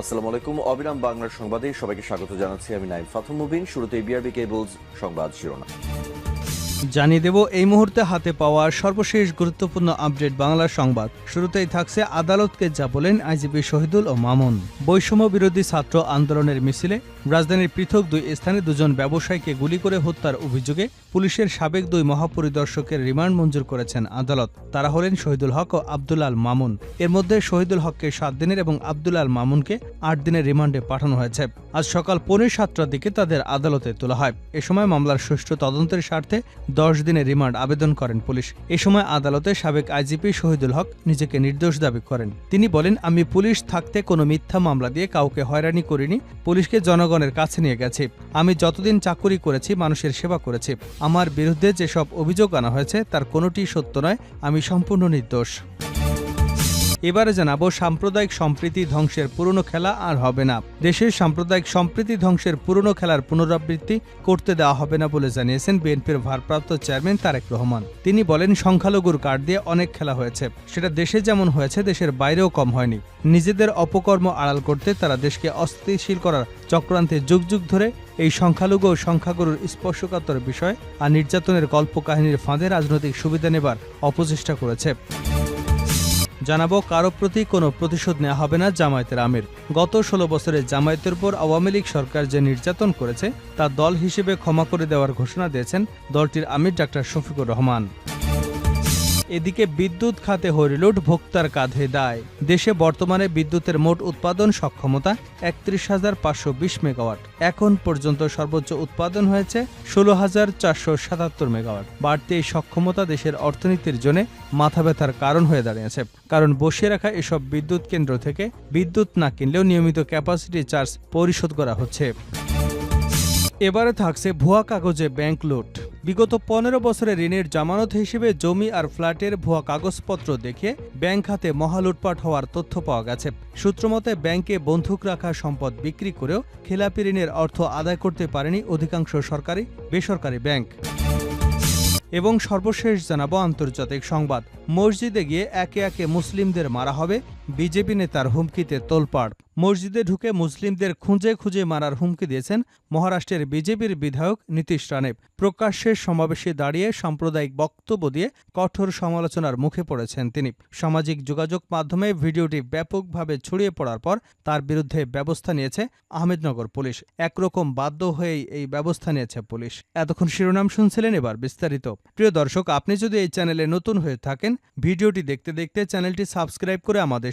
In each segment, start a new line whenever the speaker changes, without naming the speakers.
আসসালামু আলাইকুম। অবিরাম বাংলার সংবাদে সবাইকে স্বাগত জানাচ্ছি আমি নাইম ফাথুম মুবিন। শুরুতে বিআরবি কেবলস সংবাদ শিরোনাম।
জানিয়ে দেব, এই মুহূর্তে হাতে পাওয়া সর্বশেষ গুরুত্বপূর্ণ আপডেট বাংলা সংবাদ। শুরুতেই থাকছে আদালতকে যা বলেন আইজিপি শহীদুল ও মামুন। বৈষম্য বিরোধী ছাত্র আন্দোলনের মিছিলে, রাজধানীর পৃথক দুই স্থানে দুজন ব্যবসায়ীকে গুলি করে হত্যার অভিযোগে পুলিশের সাবেক দুই মহাপরিদর্শকের রিমান্ড মঞ্জুর করেছেন আদালত। তারা হলেন শহীদুল হক ও আব্দুল আল মামুন। এর মধ্যে শহীদুল হককে সাত দিনের এবং আব্দুল আল মামুনকে আট দিনের রিমান্ডে পাঠানো হয়েছে। আজ সকাল পৌনে সাতটার দিকে তাদের আদালতে তোলা হয়। এ সময় মামলার সুষ্ঠু তদন্তের স্বার্থে দশ দিনের রিমান্ড আবেদন করেন পুলিশ। এ সময় আদালতে সাবেক আইজিপি শহীদুল হক নিজেকে নির্দোষ দাবি করেন। তিনি বলেন, আমি পুলিশ থাকতে কোনো মিথ্যা মামলা দিয়ে কাউকে হয়রানি করিনি। পুলিশকে জনগণের কাছে নিয়ে গেছি। আমি যতদিন চাকুরি করেছি, মানুষের সেবা করেছি। আমার বিরুদ্ধে যেসব অভিযোগ আনা হয়েছে, তার কোনোটি সত্য নয়। আমি সম্পূর্ণ নির্দোষ। এবারে জানাব সাম্প্রদায়িক সম্প্রীতি ধ্বংসের পুরনো খেলা আর হবে না। দেশের সাম্প্রদায়িক সম্প্রীতি ধ্বংসের পুরনো খেলার পুনরাবৃত্তি করতে দেওয়া হবে না বলে জানিয়েছেন বিএনপির ভারপ্রাপ্ত চেয়ারম্যান তারেক রহমান। তিনি বলেন, সংখ্যালঘুর কার্ড দিয়ে অনেক খেলা হয়েছে। সেটা দেশে যেমন হয়েছে, দেশের বাইরেও কম হয়নি। নিজেদের অপকর্ম আড়াল করতে তারা দেশকে অস্থিতিশীল করার চক্রান্তে যুগ যুগ ধরে এই সংখ্যালঘু ও সংখ্যাগুরুর স্পর্শকাতর বিষয় আর নির্যাতনের গল্প কাহিনীর ফাঁদে রাজনৈতিক সুবিধা নেবার অপচেষ্টা করেছে। জানাব, কারও প্রতি কোনো প্রতিশোধ নেওয়া হবে না জামায়াতের আমির। গত ষোলো বছরে জামায়াতের উপর আওয়ামী লীগ সরকার যে নির্যাতন করেছে, তা দল হিসেবে ক্ষমা করে দেওয়ার ঘোষণা দিয়েছেন দলটির আমির ডাক্তার শফিকুর রহমান। এদিকে বিদ্যুৎ খাতে হরিলুট, ভোক্তার কাঁধে দায়। দেশে বর্তমানে বিদ্যুতের মোট উৎপাদন সক্ষমতা একত্রিশ হাজার পাঁচশো বিশ মেগাওয়াট। এখন পর্যন্ত সর্বোচ্চ উৎপাদন হয়েছে ষোলো হাজার চারশো সাতাত্তর মেগাওয়াট। বাড়তি এই সক্ষমতা দেশের অর্থনীতির জন্য মাথা ব্যথার কারণ হয়ে দাঁড়িয়েছে। কারণ বসিয়ে রাখা এসব বিদ্যুৎ কেন্দ্র থেকে বিদ্যুৎ না কিনলেও নিয়মিত ক্যাপাসিটি চার্জ পরিশোধ করা হচ্ছে। এবারে থাকছে ভুয়া কাগজে ব্যাংক লুট। বিগত পনেরো বছরে ঋণের জামানত হিসেবে জমি আর ফ্ল্যাটের ভুয়া কাগজপত্র দেখে ব্যাংক খাতে মহালুটপাট হওয়ার তথ্য পাওয়া গেছে। সূত্রমতে ব্যাংকে বন্ধুক রাখা সম্পদ বিক্রি করেও খেলাপি ঋণের অর্থ আদায় করতে পারেনি অধিকাংশ সরকারি, বেসরকারি ব্যাংক। এবং সর্বশেষ জানাব আন্তর্জাতিক সংবাদ। মসজিদে গিয়ে একে একে মুসলিমদের মারা হবে। বিজেপি নেতার হুমকিতে তোলপাড়। মসজিদে ঢুকে মুসলিমদের খুঁজে খুঁজে মারার হুমকি দিয়েছেন মহারাষ্ট্রের বিজেপির বিধায়ক নীতিশ রানে প্রকাশ্যে সমাবেশে দাঁড়িয়ে সাম্প্রদায়িক বক্তব্য দিয়ে কঠোর সমালোচনার মুখে পড়েছেন তিনি। সামাজিক যোগাযোগ মাধ্যমে ভিডিওটি ব্যাপকভাবে ছড়িয়ে পড়ার পর তার বিরুদ্ধে ব্যবস্থা নিয়েছে আহমেদনগর পুলিশ। একরকম বাধ্য হয়েই এই ব্যবস্থা নিয়েছে পুলিশ। এতক্ষণ শিরোনাম শুনছিলেন এবার বিস্তারিত। প্রিয় দর্শক, আপনি যদি এই চ্যানেলে নতুন হয়ে থাকেন, ভিডিওটি দেখতে দেখতে চ্যানেলটি সাবস্ক্রাইব করে আমাদের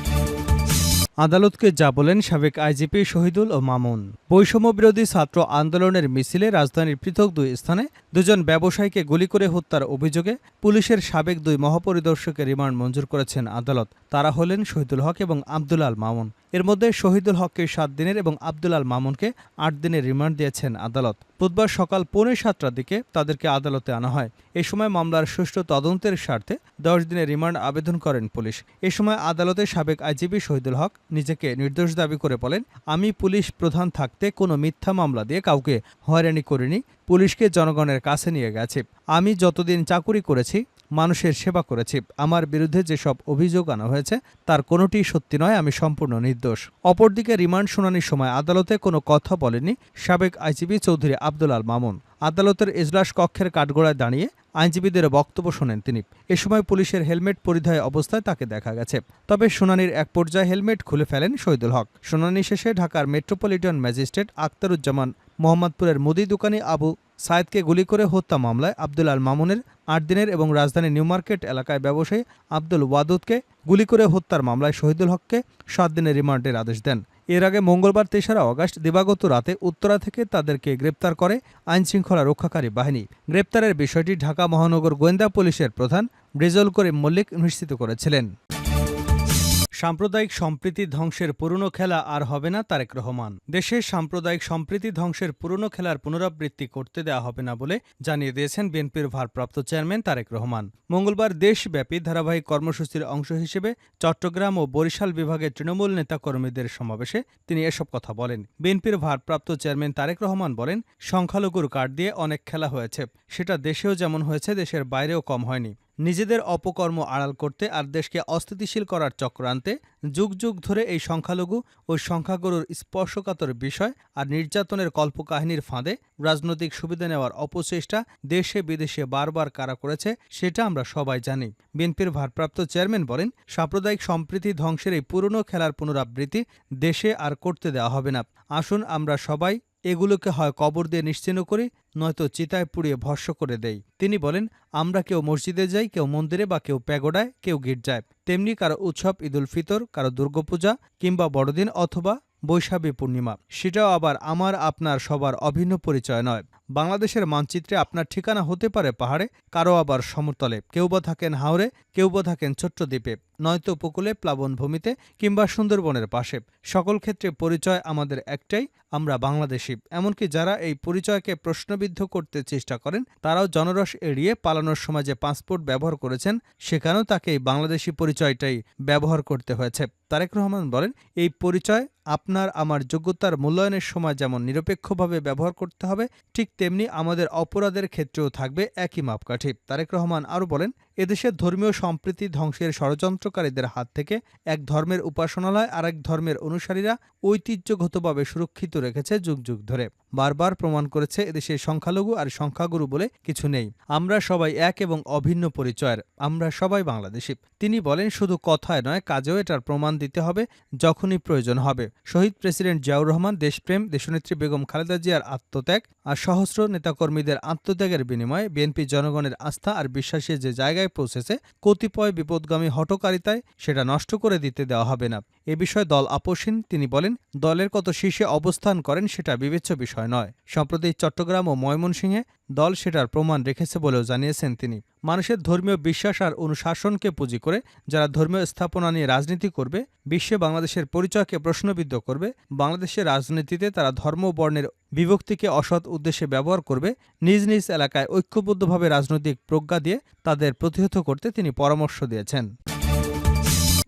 আদালতকে যা বলেন সাবেক আইজিপি শহীদুল ও মামুন। বৈষম্য বিরোধী ছাত্র আন্দোলনের মিছিলে রাজধানীর পৃথক দুই স্থানে দুজন ব্যবসায়ীকে গুলি করে হত্যার অভিযোগে পুলিশের সাবেক দুই মহাপরিদর্শকের রিমান্ড মঞ্জুর করেছেন আদালত। তারা হলেন শহীদুল হক এবং আব্দুল আল মামুন। এর মধ্যে শহীদুল হককে সাত দিনের এবং আব্দুল আল মামুনকে আট দিনের রিমান্ড দিয়েছেন আদালত। বুধবার সকাল পৌনে সাতটার দিকে তাদেরকে আদালতে আনা হয়। এ সময় মামলার সুষ্ঠু তদন্তের স্বার্থে দশ দিনের রিমান্ড আবেদন করেন পুলিশ। এ সময় আদালতে সাবেক আইজিপি শহীদুল হক নিজেকে নির্দোষ দাবি করে বলেন, আমি পুলিশ প্রধান থাকতে কোনো মিথ্যা মামলা দিয়ে কাউকে হয়রানি করিনি। পুলিশকে জনগণের কাছে নিয়ে গেছে। আমি যতদিন চাকুরি করেছি, মানুষের সেবা করেছি। আমার বিরুদ্ধে যেসব অভিযোগ আনা হয়েছে, তার কোনোটি সত্যি নয়, আমি সম্পূর্ণ নির্দোষ। অপরদিকে রিমান্ড শুনানির সময় আদালতে কোনো কথা বলেনি সাবেক আইজিপি চৌধুরী আব্দুল আল মামুন। আদালতের এজলাস কক্ষের কাঠগোড়ায় দাঁড়িয়ে আইনজীবীদের বক্তব্য শোনেন তিনি। এ সময় পুলিশের হেলমেট পরিধায় অবস্থায় তাকে দেখা গেছে। তবে শুনানির এক পর্যায়ে হেলমেট খুলে ফেলেন শহীদুল হক। শুনানি শেষে ঢাকার মেট্রোপলিটন ম্যাজিস্ট্রেট আক্তারুজ্জামান মোহাম্মদপুরের মুদি দোকানি আবু সায়েদকে গুলি করে হত্যা মামলায় আব্দুল আল মামুনের আট দিনের এবং রাজধানীর নিউ মার্কেট এলাকায় ব্যবসায়ী আব্দুল ওয়াদুদকে গুলি করে হত্যার মামলায় শহীদুল হককে সাত দিনের রিমান্ডের আদেশ দেন। এর আগে মঙ্গলবার তেসরা অগাস্ট দিবাগত রাতে উত্তরা থেকে তাদেরকে গ্রেপ্তার করে আইনশৃঙ্খলা রক্ষাকারী বাহিনী। গ্রেপ্তারের বিষয়টি ঢাকা মহানগর গোয়েন্দা পুলিশের প্রধান ব্রিজল করিম মল্লিক নিশ্চিত করেছিলেন। সাম্প্রদায়িক সম্প্রীতি ধ্বংসের পুরনো খেলা আর হবে না তারেক রহমান। দেশের সাম্প্রদায়িক সম্প্রীতি ধ্বংসের পুরনো খেলার পুনরাবৃত্তি করতে দেওয়া হবে না বলে জানিয়ে দিয়েছেন বিএনপির ভারপ্রাপ্ত চেয়ারম্যান তারেক রহমান। মঙ্গলবার দেশব্যাপী ধারাবাহিক কর্মসূচির অংশ হিসেবে চট্টগ্রাম ও বরিশাল বিভাগের তৃণমূল নেতাকর্মীদের সমাবেশে তিনি এসব কথা বলেন। বিএনপির ভারপ্রাপ্ত চেয়ারম্যান তারেক রহমান বলেন, সংখ্যালঘুর কার্ড দিয়ে অনেক খেলা হয়েছে, সেটা দেশেও যেমন হয়েছে, দেশের বাইরেও কম হয়নি। নিজেদের অপকর্ম আড়াল করতে আর দেশকে অস্থিতিশীল করার চক্রান্তে যুগ যুগ ধরে এই সংখ্যালঘু ও সংখ্যাগুরুর স্পর্শকাতর বিষয় আর নির্যাতনের কল্পকাহিনীর ফাঁদে রাজনৈতিক সুবিধা নেওয়ার অপচেষ্টা দেশে বিদেশে বারবার কারা করেছে সেটা আমরা সবাই জানি। বিএনপির ভারপ্রাপ্ত চেয়ারম্যান বলেন, সাম্প্রদায়িক সম্প্রীতি ধ্বংসের এই পুরনো খেলার পুনরাবৃত্তি দেশে আর করতে দেওয়া হবে না। আসুন আমরা সবাই এগুলোকে হয় কবর দিয়ে নিশ্চিহ্ন করি, নয়তো চিতায় পুড়িয়ে ভস্য করে দেই। তিনি বলেন, আমরা কেউ মসজিদে যাই, কেউ মন্দিরে বা কেউ প্যাগোডায়, কেউ গির্জায়। তেমনি কারও উৎসব, ঈদুল ফিতর, কারও দুর্গাপূজা, কিংবা বড়দিন অথবা বৈশাখী পূর্ণিমা। সেটাও আবার আমার, আপনার সবার অভিন্ন পরিচয় নয়। বাংলাদেশের মানচিত্রে আপনার ঠিকানা হতে পারে পাহাড়ে কারও আবার সমতলে। কেউ বা থাকেন হাওরে, কেউ বা থাকেন ছোট্ট দ্বীপে নয়তো উপকূলে প্লাবনভূমিতে কিংবা সুন্দরবনের পাশে। সকল ক্ষেত্রে পরিচয় আমাদের একটাই, আমরা বাংলাদেশি। এমনকি যারা এই পরিচয়কে প্রশ্নবিদ্ধ করতে চেষ্টা করেন, তারাও জনরস এড়িয়ে পালানোর সময় যে পাসপোর্ট ব্যবহার করেছেন, সেখানেও তাকে এই বাংলাদেশি পরিচয়টাই ব্যবহার করতে হয়েছে। তারেক রহমান বলেন, এই পরিচয় আপনার আমার যোগ্যতার মূল্যায়নের সময় যেমন নিরপেক্ষভাবে ব্যবহার করতে হবে, ঠিক তেমনি আমাদের অপরাধের ক্ষেত্রেও থাকবে একই মাপকাঠি। তারেক রহমান আরও বলেন এদেশের ধর্মীয় সম্প্রীতি ধ্বংসের ষড়যন্ত্রকারীদের হাত থেকে এক ধর্মের উপাসনালয় আর এক ধর্মের অনুসারীরা ঐতিহ্যগতভাবে সুরক্ষিত রেখেছে যুগ যুগ ধরে। বারবার প্রমাণ করেছে এদেশের সংখ্যালঘু আর সংখ্যাগুরু বলে কিছু নেই। আমরা সবাই এক এবং অভিন্ন পরিচয়ের। আমরা সবাই বাংলাদেশি। তিনি বলেন, শুধু কথায় নয়, কাজেও এটার প্রমাণ দিতে হবে, যখনই প্রয়োজন হবে। শহীদ প্রেসিডেন্ট জিয়াউর রহমান দেশপ্রেম, দেশনেত্রী বেগম খালেদা জিয়ার আত্মত্যাগ আর সহস্র নেতাকর্মীদের আত্মত্যাগের বিনিময়ে বিএনপি জনগণের আস্থা আর বিশ্বাসের যে জায়গায় পৌঁছেছে কতিপয় বিপদগামী হটকারিতায় সেটা নষ্ট করে দিতে দেওয়া হবে না। এ বিষয়ে দল আপোষহীন, তিনি বলেন, দলের কত শীর্ষে অবস্থান করেন সেটা বিবেচ্য বিষয় নয়। সম্প্রতি চট্টগ্রাম ও ময়মনসিংহে দল সেটার প্রমাণ রেখেছে বলেও জানিয়েছেন তিনি। মানুষের ধর্মীয় বিশ্বাস আর অনুশাসনকে পুঁজি করে যারা ধর্মীয় স্থাপনা নিয়ে রাজনীতি করবে, বিশ্বে বাংলাদেশের পরিচয়কে প্রশ্নবিদ্ধ করবে, বাংলাদেশের রাজনীতিতে তারা ধর্ম বর্ণের বিভক্তিকে অসৎ উদ্দেশ্যে ব্যবহার করবে, নিজ নিজ এলাকায় ঐক্যবদ্ধভাবে রাজনৈতিক প্রজ্ঞা দিয়ে তাদের প্রতিহত করতে তিনি পরামর্শ দিয়েছেন।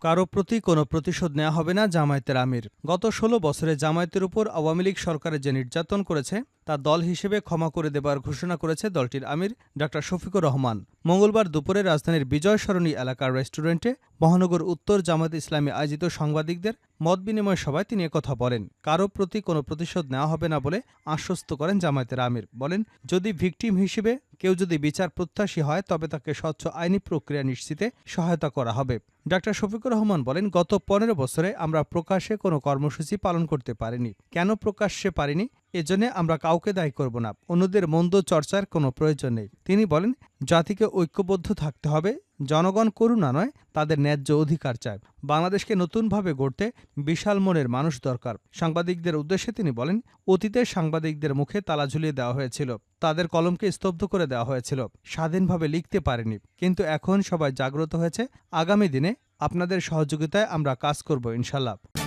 কারও প্রতি কোনো প্রতিশোধ নেওয়া হবে না জামায়াতের আমির। গত ষোলো বছরে জামায়াতের উপর আওয়ামী লীগ সরকারের যে নির্যাতন করেছে, তা দল হিসেবে ক্ষমা করে দেবার ঘোষণা করেছে দলটির আমির ডা. শফিকুর রহমান। মঙ্গলবার দুপুরে রাজধানীর বিজয় সরণী এলাকার রেস্টুরেন্টে মহানগর উত্তর জামায়াত ইসলামী আয়োজিত সাংবাদিকদের মত বিনিময় সভায় তিনি কথা বলেন, কারও প্রতি কোনো প্রতিশোধ নেওয়া হবে না বলে আশ্বস্ত করেন জামায়াতের আমির। বলেন, যদি ভিকটিম হিসেবে কেউ যদি বিচার প্রত্যাশী হয়, তবে তাকে স্বচ্ছ আইনি প্রক্রিয়া নিশ্চিতে সহায়তা করা হবে। ডাক্তার শফিকুর রহমান বলেন, গত পনেরো বছরে আমরা প্রকাশ্যে কোনো কর্মসূচি পালন করতে পারিনি। কেন প্রকাশ্যে পারিনি? এজন্য আমরা কাউকে দায়ী করব না। অন্যদের মন্দ চর্চার কোনো প্রয়োজন নেই। তিনি বলেন, জাতিকে ঐক্যবদ্ধ থাকতে হবে। জনগণ করুণা নয়, তাদের ন্যায্য অধিকার চায়। বাংলাদেশকে নতুনভাবে গড়তে বিশাল মনের মানুষ দরকার। সাংবাদিকদের উদ্দেশ্যে তিনি বলেন, অতীতে সাংবাদিকদের মুখে তালা ঝুলিয়ে দেওয়া হয়েছিল। তাদের কলমকে স্তব্ধ করে দেওয়া হয়েছিল। স্বাধীনভাবে লিখতে পারেনি। কিন্তু এখন সবাই জাগ্রত হয়েছে। আগামী দিনে আপনাদের সহযোগিতায় আমরা কাজ করব ইনশাল্লাহ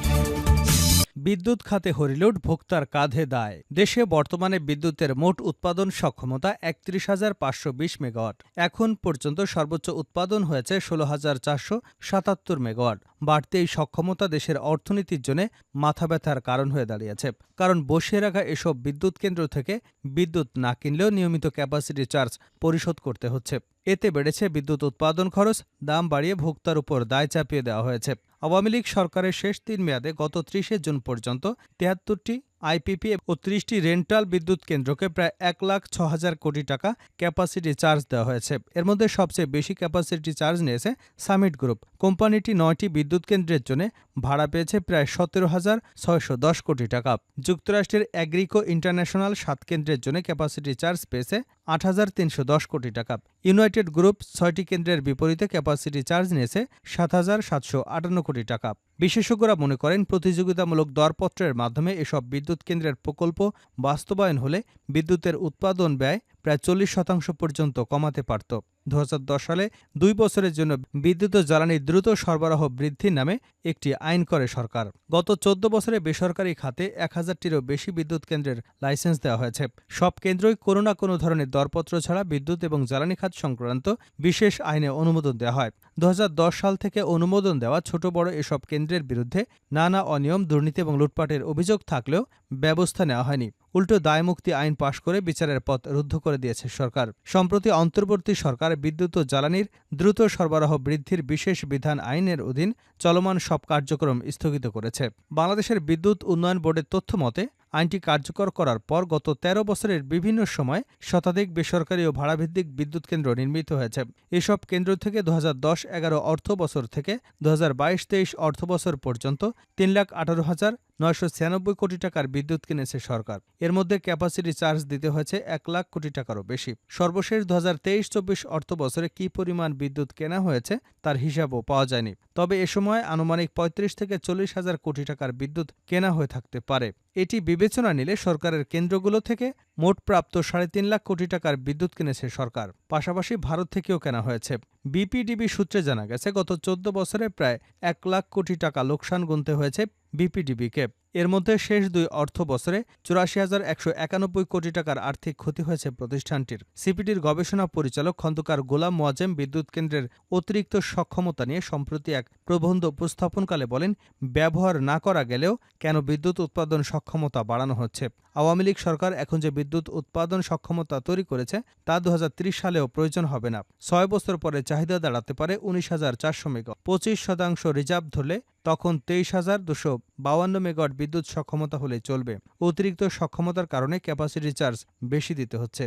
বিদ্যুৎ খাতে হরিলুট ভোক্তার কাঁধে দায়। দেশে বর্তমানে বিদ্যুতের মোট উৎপাদন সক্ষমতা একত্রিশ হাজার পাঁচশো বিশ মেগাওয়াট। এখন পর্যন্ত সর্বোচ্চ উৎপাদন হয়েছে ষোলো হাজার চারশো সাতাত্তর মেগাওয়াট। বাড়তি এই সক্ষমতা দেশের অর্থনীতির জন্য মাথা ব্যথার কারণ হয়ে দাঁড়িয়েছে। কারণ বসিয়ে রাখা এসব বিদ্যুৎ কেন্দ্র থেকে বিদ্যুৎ না কিনলেও নিয়মিত ক্যাপাসিটি চার্জ পরিশোধ করতে হচ্ছে। এতে বেড়েছে বিদ্যুৎ উৎপাদন খরচ, দাম বাড়িয়ে ভোক্তার উপর দায় চাপিয়ে দেওয়া হয়েছে। আওয়ামী লীগ সরকারের শেষ তিন মেয়াদে গত ত্রিশে জুন পর্যন্ত তিয়াত্তরটি আইপিপি ও ত্রিশটি রেন্টাল বিদ্যুৎ কেন্দ্রকে প্রায় এক লাখ ছ হাজার কোটি টাকা ক্যাপাসিটি চার্জ দেওয়া হয়েছে। এর মধ্যে সবচেয়ে বেশি ক্যাপাসিটি চার্জ নিয়েছে সামিট গ্রুপ কোম্পানিটি নয়টি বিদ্যুৎ কেন্দ্রের জন্য ভাড়া পেয়েছে প্রায় সতেরো হাজার ছয়শো দশ কোটি টাকা। যুক্তরাষ্ট্রের অ্যাগ্রিকো ইন্টারন্যাশনাল সাত কেন্দ্রের জন্য ক্যাপাসিটি চার্জ পেয়েছে আট হাজার তিনশো দশ কোটি টাকা। ইউনাইটেড গ্রুপ ছয়টি কেন্দ্রের বিপরীতে ক্যাপাসিটি চার্জ নিয়েছে সাত হাজার সাতশো আটান্ন কোটি টাকা। বিশেষজ্ঞরা মনে করেন প্রতিযোগিতামূলক দরপত্রের মাধ্যমে এসব বিদ্যুৎ কেন্দ্রের প্রকল্প বাস্তবায়ন হলে বিদ্যুতের উৎপাদন ব্যয় প্রায় চল্লিশ শতাংশ পর্যন্ত কমাতে পারত। দু হাজার দশ সালে দুই বছরের জন্য বিদ্যুৎ জ্বালানি দ্রুত সরবরাহ বৃদ্ধির নামে একটি আইন করে সরকার। গত চোদ্দ বছরে বেসরকারি খাতে এক হাজারটিরও বেশি বিদ্যুৎ কেন্দ্রের লাইসেন্স দেওয়া হয়েছে। সব কেন্দ্রই কোনো না কোনো ধরনের দরপত্র ছাড়া বিদ্যুৎ এবং জ্বালানি খাত সংক্রান্ত বিশেষ আইনে অনুমোদন দেওয়া হয়। দু হাজার দশ সাল থেকে অনুমোদন দেওয়া ছোট বড় এসব কেন্দ্রের বিরুদ্ধে নানা অনিয়ম, দুর্নীতি এবং লুটপাটের অভিযোগ থাকলেও ব্যবস্থা নেওয়া হয়নি। উল্টো দায়মুক্তি আইন পাশ করে বিচারের পথ রুদ্ধ করে দিয়েছে সরকার। সম্প্রতি অন্তর্বর্তী সরকার বিদ্যুৎ ও জ্বালানির দ্রুত সরবরাহ বৃদ্ধির বিশেষ বিধান আইনের অধীন চলমান সব কার্যক্রম স্থগিত করেছে। বাংলাদেশের বিদ্যুৎ উন্নয়ন বোর্ডের তথ্য মতে, আইনটি কার্যকর করার পর গত ১৩ বছরের বিভিন্ন সময় শতাধিক বেসরকারি ও ভাড়াভিত্তিক বিদ্যুৎ কেন্দ্র নির্মিত হয়েছে। এসব কেন্দ্র থেকে দু হাজার দশ এগারো অর্থ বছর থেকে দু হাজার বাইশ তেইশ অর্থ বছর পর্যন্ত তিন লাখ আঠারো হাজার নয়শো ছিয়ানব্বই কোটি টাকার বিদ্যুৎ কিনেছে সরকার। এর মধ্যে ক্যাপাসিটি চার্জ দিতে হয়েছে এক লাখ কোটি টাকারও বেশি। সর্বশেষ দু হাজার তেইশ চব্বিশ অর্থ বছরে কী পরিমাণ বিদ্যুৎ কেনা হয়েছে তার হিসাবও পাওয়া যায়নি। তবে এ সময় আনুমানিক পঁয়ত্রিশ থেকে চল্লিশ হাজার কোটি টাকার বিদ্যুৎ কেনা হয়ে থাকতে পারে। এটি বিবেচনা নিলে সরকারের কেন্দ্রগুলো থেকে মোট প্রাপ্ত সাড়ে তিন লাখ কোটি টাকার বিদ্যুৎ কিনেছে সরকার। পাশাপাশি ভারত থেকেও কেনা হয়েছে। বিপিডিবি সূত্রে জানা গেছে, গত চোদ্দ বছরে প্রায় এক লাখ কোটি টাকা লোকসান গুনতে হয়েছে বিপিডিবিকে। এর মধ্যে শেষ দুই অর্থ বছরে চুরাশি হাজার একশো একানব্বই কোটি টাকার আর্থিক ক্ষতি হয়েছে প্রতিষ্ঠানটির। সিপিটির গবেষণা পরিচালক খন্দকার গোলাম মোয়াজেম বিদ্যুৎ কেন্দ্রের অতিরিক্ত সক্ষমতা নিয়ে সম্প্রতি এক প্রবন্ধ উপস্থাপনকালে বলেন, ব্যবহার না করা গেলেও কেন বিদ্যুৎ উৎপাদন সক্ষমতা বাড়ানো হচ্ছে? আওয়ামী লীগ সরকার এখন যে বিদ্যুৎ উৎপাদন সক্ষমতা তৈরি করেছে, তা দু হাজার ত্রিশ সালেও প্রয়োজন হবে না। ছয় বছর পরে চাহিদা দাঁড়াতে পারে উনিশ হাজার চারশো মেগাওয়াট। পঁচিশ শতাংশ রিজার্ভ ধরলে তখন তেইশ হাজার দুশো বাউান্ন মেগাওয়াট বিদ্যুৎ সক্ষমতা হলে চলবে। অতিরিক্ত সক্ষমতার কারণে ক্যাপাসিটি চার্জ বেশি দিতে হচ্ছে।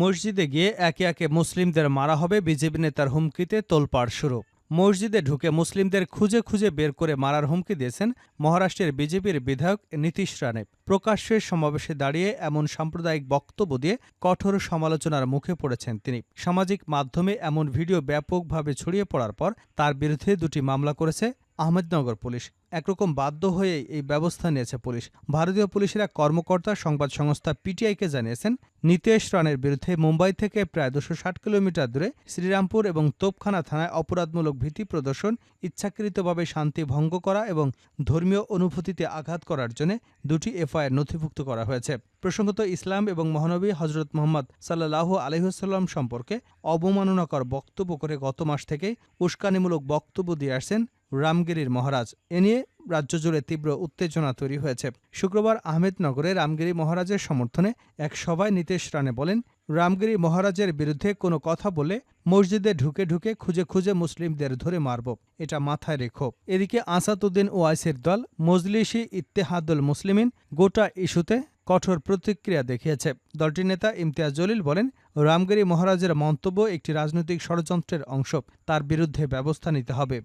মসজিদে গিয়ে একে একে মুসলিমদের মারা হবে। বিজেপি নেতার হুমকিতে তোলপাড় শুরু। মসজিদে ঢুকে মুসলিমদের খুঁজে খুঁজে বের করে মারার হুমকি দিয়েছেন মহারাষ্ট্রের বিজেপির বিধায়ক নীতিশ রানে প্রকাশ্যে সমাবেশে দাঁড়িয়ে এমন সাম্প্রদায়িক বক্তব্য দিয়ে কঠোর সমালোচনার মুখে পড়েছেন তিনি। সামাজিক মাধ্যমে এমন ভিডিও ব্যাপকভাবে ছড়িয়ে পড়ার পর তার বিরুদ্ধে দুটি মামলা করেছে আহমেদনগর পুলিশ। একরকম বাধ্য হয়ে এই ব্যবস্থা নিয়েছে পুলিশ। ভারতীয় পুলিশের এক কর্মকর্তা সংবাদ সংস্থা পিটিআইকে জানিয়েছেন, নিতেশ রানের বিরুদ্ধে মুম্বাই থেকে প্রায় দুশো ষাট কিলোমিটার দূরে শ্রীরামপুর এবং তোপখানা থানায় অপরাধমূলক ভীতি প্রদর্শন, ইচ্ছাকৃতভাবে শান্তি ভঙ্গ করা এবং ধর্মীয় অনুভূতিতে আঘাত করার জন্য দুটি এফআইআর নথিভুক্ত করা হয়েছে। প্রসঙ্গত ইসলাম এবং মহানবী হজরত মোহাম্মদ সাল্লাহ আলহিহাল্লাম সম্পর্কে অবমাননাকর বক্তব্য করে গত মাস থেকে উস্কানিমূলক বক্তব্য দিয়ে আসছেন রামগিরির মহারাজ। এ নিয়ে রাজ্য জুড়ে তীব্র উত্তেজনা তৈরি হয়েছে। শুক্রবার আহমেদনগরে রামগিরি মহারাজের সমর্থনে এক সভায় নীতিশ রানে বলেন, রামগিরি মহারাজের বিরুদ্ধে কোনো কথা বলে মসজিদে ঢুকে ঢুকে খুঁজে খুঁজে মুসলিমদের ধরে মারব। এটা মাথায় রেখো। এদিকে আসাদুদ্দিন ওয়াইসির দল মজলিসি ইত্তেহাদুল মুসলিমিন গোটা ইস্যুতে কঠোর প্রতিক্রিয়া দেখিয়েছে। দলটির নেতা ইমতিয়াজ জলিল বলেন, রামগিরি মহারাজের মন্তব্য একটি রাজনৈতিক ষড়যন্ত্রের অংশ। তার বিরুদ্ধে ব্যবস্থা নিতে হবে।